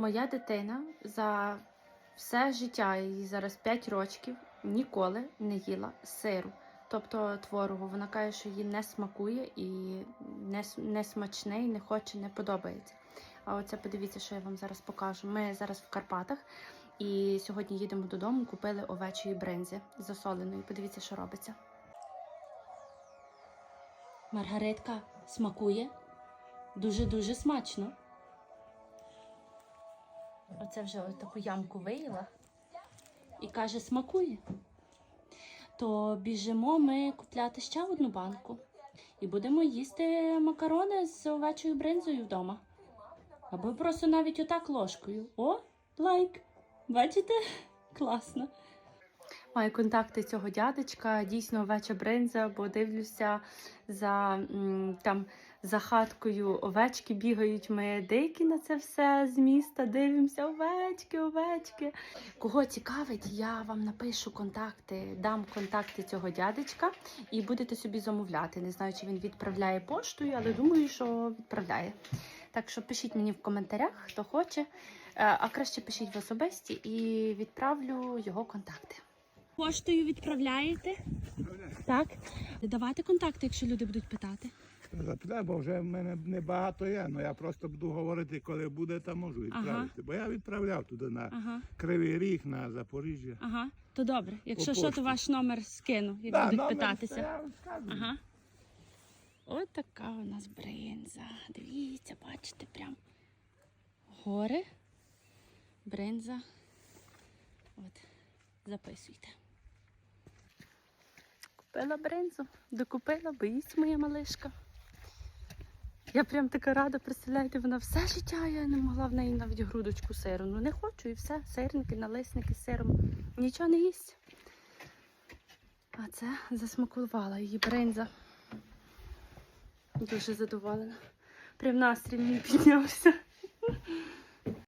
Моя дитина за все життя, їй зараз 5 років, ніколи не їла сиру, тобто творогу. Вона каже, що їй не смакує і не, не смачне, і не хоче, не подобається. А оце подивіться, що я вам зараз покажу. Ми зараз в Карпатах і сьогодні їдемо додому, купили овечої бринзи засоленої. Подивіться, що робиться. Маргаритка смакує дуже-дуже смачно. Оце вже таку ямку виїла і каже, смакує. То біжимо ми купляти ще одну банку і будемо їсти макарони з овечою бринзою вдома. Або просто навіть отак ложкою. О, лайк! Бачите? Класно. Маю контакти цього дядечка, дійсно овеча бринза, бо дивлюся за там за хаткою овечки бігають. Ми дикі на це все з міста. Дивимося, овечки, овечки. Кого цікавить, я вам напишу контакти, дам контакти цього дядечка і будете собі замовляти. Не знаю, чи він відправляє поштою, але думаю, що відправляє. Так що пишіть мені в коментарях, хто хоче. Е, А краще пишіть в особисті і відправлю його контакти. Поштою відправляєте? Так. Давайте контакти, якщо люди будуть питати. Запитай, бо вже в мене небагато є, але я просто буду говорити, коли буде, то можу відправити. Бо я відправляв туди на Ага, Кривий Ріг, на Запоріжжя. ага. То добре. Якщо що, то ваш номер скину, як Да, будуть номер питатися. Я. Ага. От така у нас бринза. Дивіться, бачите, прям гори, бринза. От, записуйте. Купила бринзу, докупила, боїться моя малишка. Я прям така рада, представляєте, вона все життя я не могла в неї навіть грудочку сиру. Ну не хочу і все. Сирники, налисники з сиром. Нічого не їсть. А це засмакувала її бринза. Дуже задоволена. Прям настрій мій піднявся.